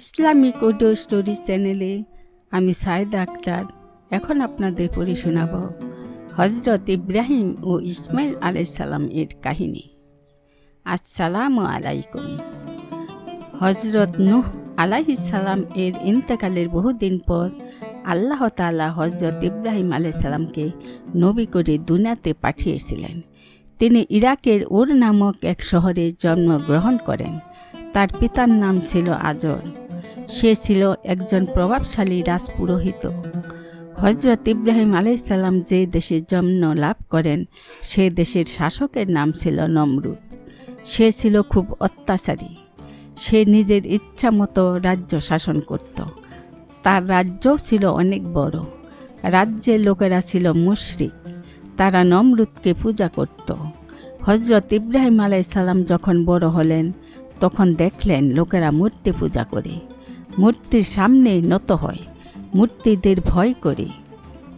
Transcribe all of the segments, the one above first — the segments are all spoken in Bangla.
ইসলামিক অডিও স্টোরি চ্যানেলে আমি সাইদা আক্তার। এখন আপনাদের পড়ে শোনাব হজরত ইব্রাহিম ও ইসমাইল আলাইসাল্লাম এর কাহিনী। আসসালামু আলাইকুম। হজরত নুহ আলাইসাল্লাম এর ইন্তেকালের বহুদিন পর আল্লাহ তাআলা হজরত ইব্রাহিম আলাইসাল্লামকে নবী করে দুনিয়াতে পাঠিয়েছিলেন। তিনি ইরাকের ওর নামক এক শহরে জন্মগ্রহণ করেন। তার পিতার নাম ছিল আজর। সে ছিল একজন প্রভাবশালী রাজপুরোহিত। হজরত ইব্রাহিম আলাইসাল্লাম যে দেশে জন্ম লাভ করেন, সে দেশের শাসকের নাম ছিল নমরুদ। সে ছিল খুব অত্যাচারী। সে নিজের ইচ্ছা মতো রাজ্য শাসন করত। তার রাজ্যও ছিল অনেক বড়। রাজ্যের লোকেরা ছিল মুশরিক। তারা নমরুদকে পূজা করত। হজরত ইব্রাহিম আলাইসাল্লাম যখন বড় হলেন, তখন দেখলেন লোকেরা মূর্তি পূজা করে। মূর্তির সামনে নত হয়। মূর্তিদের ভয় করে,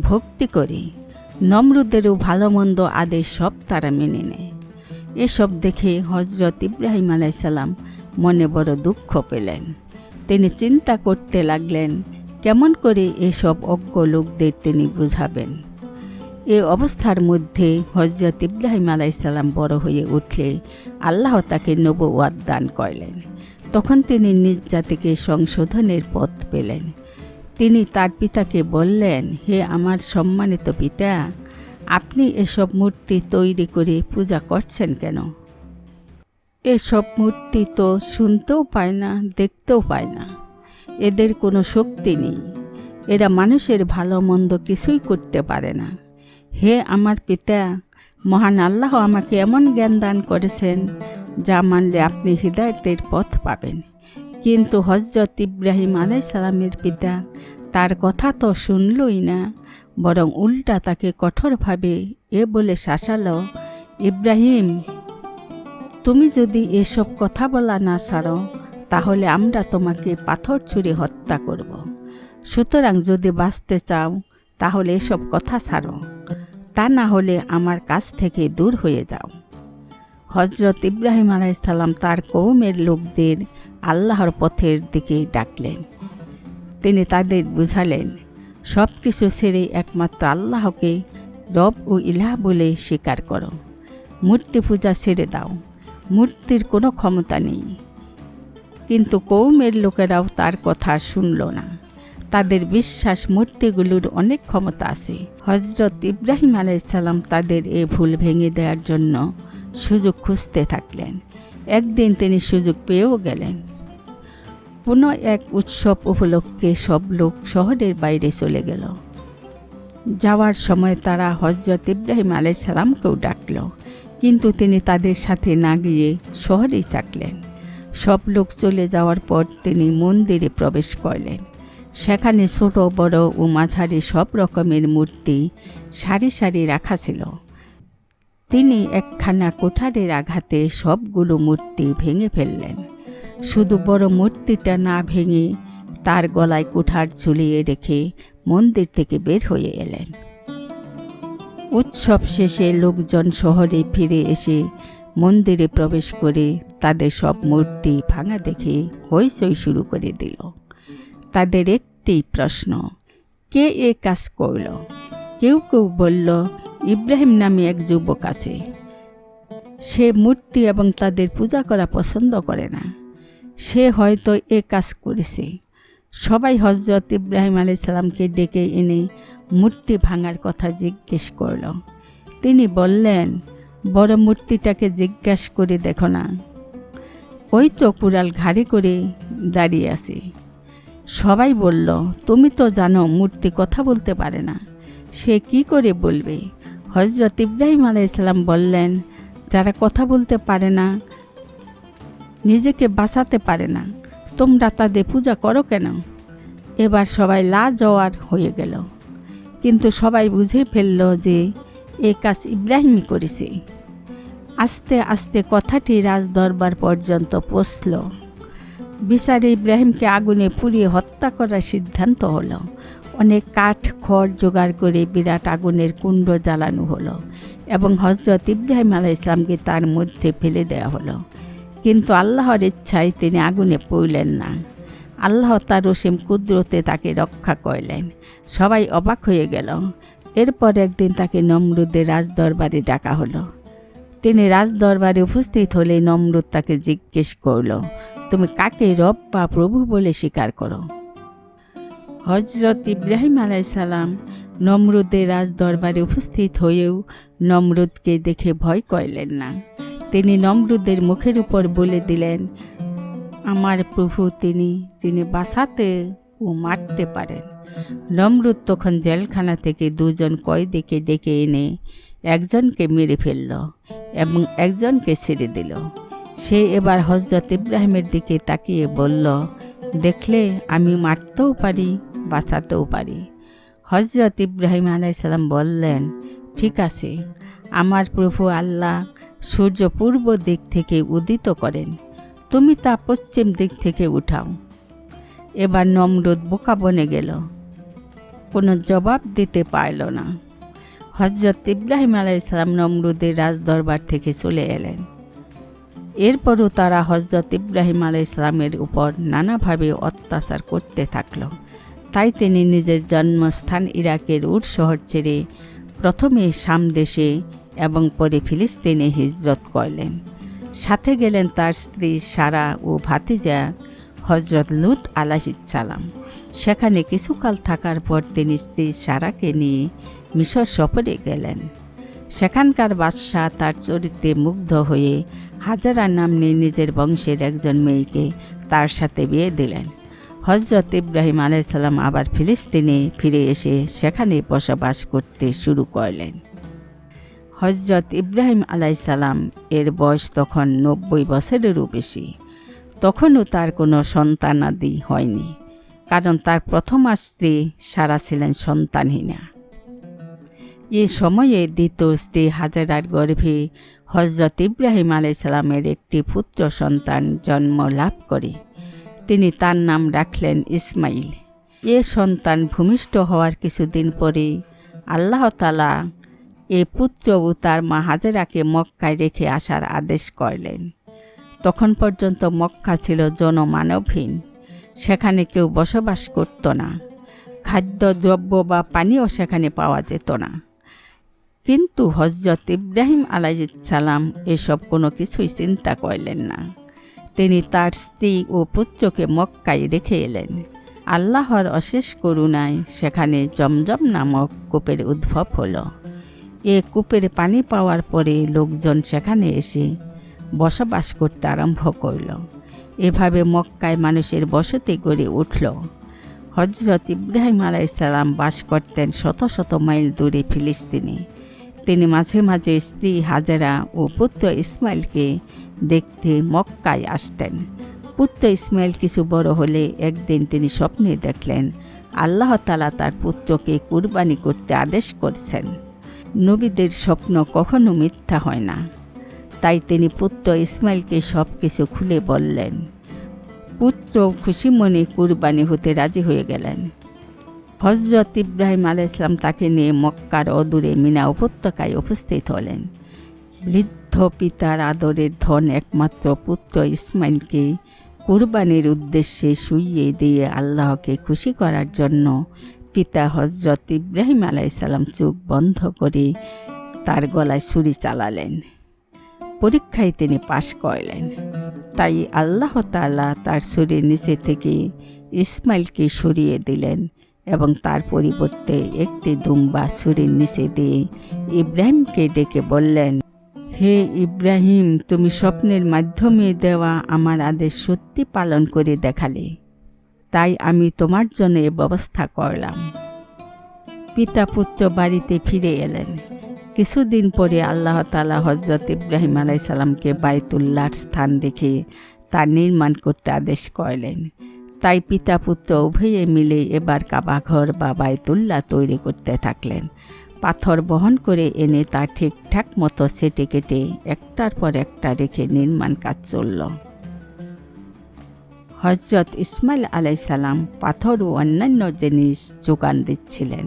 ভক্তি করে। নমরুদেরও ভালো মন্দ আদেশ সব তারা মেনে নেয়। এসব দেখে হজরত ইব্রাহিম আলাইসাল্লাম মনে বড় দুঃখ পেলেন। তিনি চিন্তা করতে লাগলেন, কেমন করে এসব অজ্ঞ লোকদের তিনি বুঝাবেন? এ অবস্থার মধ্যে হজরত ইব্রাহিম আলাইসাল্লাম বড় হয়ে উঠলে আল্লাহ তাকে নবওয়াদ দান করলেন। তখন তিনি নিজ জাতিকে সংশোধনের পথ পেলেন। তিনি তার পিতাকে বললেন, হে আমার সম্মানিত পিতা, আপনি এসব মূর্তি তৈরি করে পূজা করছেন কেন? এসব মূর্তি তো শুনতেও পায় না, দেখতেও পায় না। এদের কোনো শক্তি নেই। এরা মানুষের ভালো মন্দ কিছুই করতে পারে না। হে আমার পিতা, মহান আল্লাহ আমাকে এমন জ্ঞান দান করেছেন যা মানলে আপনি হৃদায়তের পথ পাবেন। কিন্তু হজরত ইব্রাহিম আলাই সালামের পিতা তার কথা তো শুনলই না, বরং উল্টা তাকে কঠোরভাবে এ বলে শাসালো, ইব্রাহিম, তুমি যদি এসব কথা বলা না সারো, তাহলে আমরা তোমাকে পাথর ছুঁড়ে হত্যা করব। সুতরাং যদি বাঁচতে চাও, তাহলে এসব কথা ছাড়ো তা না হলে আমার কাছ থেকে দূর হয়ে যাও। হজরত ইব্রাহিম আলাইসাল্লাম তার কৌমের লোকদের আল্লাহর পথের দিকে ডাকলেন। তিনি তাদের বুঝালেন সব কিছু ছেড়ে একমাত্র আল্লাহকে রব ও ইলাহ বলে স্বীকার করো। মূর্তি পূজা ছেড়ে দাও, মূর্তির কোনো ক্ষমতা নেই। কিন্তু কৌমের লোকেরাও তার কথা শুনল না। তাদের বিশ্বাস মূর্তিগুলোর অনেক ক্ষমতা আছে। হজরত ইব্রাহিম আলাইসাল্লাম তাদের এ ভুল ভেঙে দেওয়ার জন্য সুযোগ খুঁজতে থাকলেন। একদিন তিনি সুযোগ পেয়েও গেলেন। পুনঃ এক উৎসব উপলক্ষে সব লোক শহরের বাইরে চলে গেল। যাওয়ার সময় তারা হজরত ইব্রাহিম আলাইসাল্লামকেও ডাকল, কিন্তু তিনি তাদের সাথে না গিয়ে শহরেই থাকলেন। সব লোক চলে যাওয়ার পর তিনি মন্দিরে প্রবেশ করলেন। সেখানে ছোট, বড় ও মাঝারি সব রকমের মূর্তি সারি সারি রাখা ছিল। তিনি একখানা কোঠারের আঘাতে সবগুলো মূর্তি ভেঙে ফেললেন। শুধু বড় মূর্তিটা না ভেঙে তার গলায় কুঠার ঝুলিয়ে রেখে মন্দির থেকে বের হয়ে এলেন। উৎসব শেষে লোকজন শহরে ফিরে এসে মন্দিরে প্রবেশ করে তাদের সব মূর্তি ভাঙা দেখে হইচই শুরু করে দিল। তাদের একটি প্রশ্ন, কে এ কাজ করল? কেউ কেউ বলল, ইব্রাহিম নামে এক যুবক আছে। সে মূর্তি এবং তাদের পূজা করা পছন্দ করে না। সে হয়তো এ কাজ করেছে। সবাই হজরত ইব্রাহিম আলাইসাল্লামকে ডেকে এনে মূর্তি ভাঙার কথা জিজ্ঞেস করল। তিনি বললেন, বড় মূর্তিটাকে জিজ্ঞাস করে দেখো না। ওই তো কুড়াল ঘাড়ি করে দাঁড়িয়ে আছে। সবাই বলল, তুমি তো জানো মূর্তি কথা বলতে পারে না। সে কি করে বলবে? হজরত ইব্রাহিম আলাইসাল্লাম বললেন, যারা কথা বলতে পারে না, নিজেকে বাঁচাতে পারে না, তোমরা তাদের পূজা করো কেন? এবার সবাই লা জওয়ার হয়ে গেল। কিন্তু সবাই বুঝে ফেলল যে এ কাজ ইব্রাহিমই করেছে। আস্তে আস্তে কথাটি রাজ দরবার পর্যন্ত পৌঁছল। বিচারে ইব্রাহিমকে আগুনে পুড়িয়ে হত্যা করার সিদ্ধান্ত হলো। অনেক কাঠ, খড় জোগাড় করে বিরাট আগুনের কুণ্ড জ্বালানো হলো এবং হজরত ইব্রাহিম আলাহ ইসলামকে তার মধ্যে ফেলে দেওয়া হলো। কিন্তু আল্লাহর ইচ্ছায় তিনি আগুনে পড়লেন না। আল্লাহ তার রসিম কুদরতে তাকে রক্ষা করলেন। সবাই অবাক হয়ে গেল। এরপর একদিন তাকে নমরুদের রাজদরবারে ডাকা হলো। তিনি রাজদরবারে উপস্থিত হলে নমরুদ তাকে জিজ্ঞেস করল, তুমি কাকে রব বা প্রভু বলে স্বীকার করো? হজরত ইব্রাহিম আলাইসালাম নমরুদের রাজদরবারে উপস্থিত হয়েও নমরুদকে দেখে ভয় করলেন না। তিনি নমরুদের মুখের উপর বলে দিলেন, আমার প্রভু তিনি, যিনি বাঁচাতে ও মারতে পারেন। নমরুদ তখন জেলখানা থেকে দুজন কয়েদিকে ডেকে এনে একজনকে মেরে ফেলল এবং একজনকে ছেড়ে দিল। সে এবার হজরত ইব্রাহিমের দিকে তাকিয়ে বলল, দেখলে আমি মারতেও পারি বাঁচাতেও পারি। হজরত ইব্রাহিম আলাইসাল্লাম বললেন, ঠিক আছে, আমার প্রভু আল্লাহ সূর্য পূর্ব দিক থেকে উদিত করেন, তুমি তা পশ্চিম দিক থেকে উঠাও। এবার নমরুদ বোকা বনে গেল। কোনো জবাব দিতে পারল না। হজরত ইব্রাহিম আলাইসালাম নমরুদের রাজদরবার থেকে চলে এলেন। এরপরও তারা হজরত ইব্রাহিম আলাইসালামের উপর নানাভাবে অত্যাচার করতে থাকল। তাই তিনি নিজের জন্মস্থান ইরাকের উর শহর ছেড়ে প্রথমে শাম দেশে এবং পরে ফিলিস্তিনে হিজরত করলেন। সাথে গেলেন তার স্ত্রী সারা ও ভাতিজা হজরত লুত আলাহিসাল্লাম সেখানে কিছুকাল থাকার পর তিনি স্ত্রী সারাকে নিয়ে মিশর সফরে গেলেন। সেখানকার বাদশাহ তার চরিত্রে মুগ্ধ হয়ে হাজারা নাম নিজের বংশের একজন মেয়েকে তার সাথে বিয়ে দিলেন। হজরত ইব্রাহিম আলাইসাল্লাম আবার ফিলিস্তিনে ফিরে এসে সেখানে বসবাস করতে শুরু করলেন। হজরত ইব্রাহিম আলাইসাল্লাম এর বয়স তখন নব্বই বছরেরও বেশি। তখনও তার কোনো সন্তানাদি হয়নি, কারণ তার প্রথম স্ত্রী সারা ছিলেন সন্তানহীনা। এ সময়ে দ্বিতীয় স্ত্রী হাজারার গর্ভে হজরত ইব্রাহিম আলাইসাল্লামের একটি পুত্র সন্তান জন্ম লাভ করে। তিনি তার নাম রাখলেন ইসমাইল। এ সন্তান ভূমিষ্ঠ হওয়ার কিছুদিন পরে আল্লাহ তালা এ পুত্র ও তার মা হাজেরাকে মক্কায় রেখে আসার আদেশ করলেন। তখন পর্যন্ত মক্কা ছিল জনমানবহীন। সেখানে কেউ বসবাস করত না। খাদ্য, দ্রব্য বা পানীয় সেখানে পাওয়া যেত না। কিন্তু হজরত ইব্রাহিম আলাইসালাম এসব কোনো কিছুই চিন্তা করলেন না। তিনি তার স্ত্রী ও পুত্রকে মক্কায় রেখে এলেন। আল্লাহর অশেষ করুণায় সেখানে জমজম নামক কূপের উদ্ভব হলো। এ কূপের পানি পাওয়ার পরে লোকজন সেখানে এসে বসবাস করতে আরম্ভ করল। এভাবে মক্কায় মানুষের বসতি গড়ে উঠল। হজরত ইব্রাহিম আলাইসাল্লাম বাস করতেন শত শত মাইল দূরে ফিলিস্তিনে। তিনি মাঝে মাঝে স্ত্রী হাজারা ও পুত্র ইসমাইলকে দেখতে মক্কায় আসতেন। পুত্র ইসমাইল কিছু বড় হলে একদিন তিনি স্বপ্নে দেখলেন, আল্লাহ তালা তার পুত্রকে কুরবানি করতে আদেশ করছেন। নবীদের স্বপ্ন কখনো মিথ্যা হয় না। তাই তিনি পুত্র ইসমাইলকে সব কিছু খুলে বললেন, পুত্র খুশি মনে কুরবানি হতে রাজি হয়ে গেলেন। হজরত ইব্রাহিম আলাইসলাম তাকে নিয়ে মক্কার অদূরে মিনা উপত্যকায় উপস্থিত হলেন। বৃদ্ধ পিতার আদরের ধন একমাত্র পুত্র ইসমাইলকে কুরবানির উদ্দেশ্যে শুইয়ে দিয়ে আল্লাহকে খুশি করার জন্য পিতা হজরত ইব্রাহিম আলাইসাল্লাম চোখ বন্ধ করে তার গলায় ছুরি চালালেন। পরীক্ষায় তিনি পাশ করলেন। তাই আল্লাহ তালা তার ছুরির নিচে থেকে ইসমাইলকে সরিয়ে দিলেন এবং তার পরিবর্তে একটি দুম্বা ছুরির নিচে দিয়ে ইব্রাহিমকে ডেকে বললেন হে ইব্রাহিম, তুমি স্বপ্নের মাধ্যমে দেওয়া আমার আদেশ সত্যি পালন করে দেখালে। তাই আমি তোমার জন্য এ ব্যবস্থা করলাম। পিতা পুত্র বাড়িতে ফিরে এলেন। কিছুদিন পরে আল্লাহ তালা হজরত ইব্রাহিম আলাইসাল্লামকে বায়তুল্লাহর স্থান দেখে তা নির্মাণ করতে আদেশ করলেন। তাই পিতা পুত্র উভয়ে মিলে এবার কাবাঘর বা বায়তুল্লাহ তৈরি করতে থাকলেন। পাথর বহন করে এনে তা ঠিকঠাক মতো সেটে কেটে একটার পর একটা রেখে নির্মাণ কাজ চলল। হজরত ইসমাইল আলাইসাল্লাম পাথর ও অন্যান্য জিনিস যোগান দিচ্ছিলেন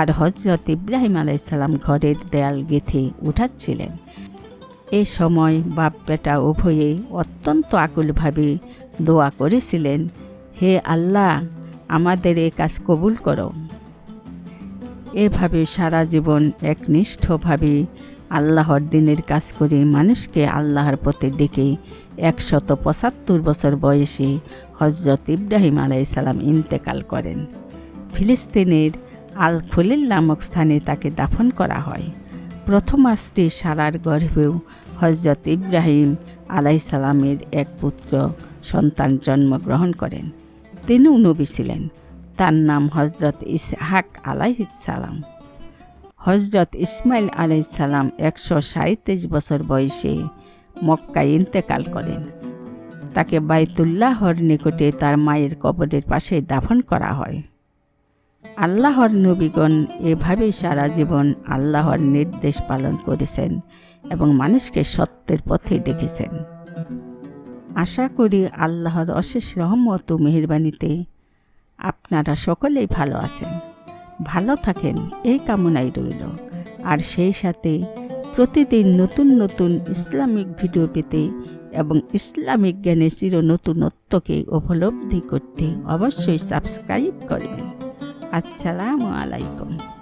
আর হজরত ইব্রাহিম আলাইসাল্লাম ঘরের দেয়াল গেঁথে উঠাচ্ছিলেন। এ সময় বাপ বেটা উভয়ে অত্যন্ত আকুলভাবে দোয়া করেছিলেন, হে আল্লাহ, আমাদের এ কাজ কবুল করো। এভাবে সারা জীবন একনিষ্ঠভাবে আল্লাহর দিনের কাজ করে মানুষকে আল্লাহর পথে ডেকে একশত পঁচাত্তর বছর বয়সে হজরত ইব্রাহিম আলাইসাল্লাম ইন্তেকাল করেন। ফিলিস্তিনের আল খলিল নামক স্থানে তাকে দাফন করা হয়। প্রথম স্ত্রী সারার গর্ভেও হজরত ইব্রাহিম আলাইসাল্লামের এক পুত্র সন্তান জন্মগ্রহণ করেন। তিনিও নবী ছিলেন। তার নাম হজরত ইসহাক আলাইসালাম হজরত ইসমাইল আলাইসাল্লাম একশো সাঁত্রিশ বছর বয়সে মক্কায় ইন্তেকাল করেন। তাকে বাইতুল্লাহর নিকটে তার মায়ের কবরের পাশে দাফন করা হয়। আল্লাহর নবীগণ এভাবেই সারা জীবন আল্লাহর নির্দেশ পালন করেছেন এবং মানুষকে সত্যের পথে ডেকেছেন। আশা করি আল্লাহর অশেষ রহমত ও মেহরবানিতে আপনারা সকলেই ভালো আছেন। ভালো থাকেন, এই কামনাই রইল। আর সেই সাথে প্রতিদিন নতুন নতুন ইসলামিক ভিডিও পেতে এবং ইসলামিক জ্ঞানের চির নতুনত্বকে উপলব্ধি করতে অবশ্যই সাবস্ক্রাইব করবেন। আসসালামু আলাইকুম।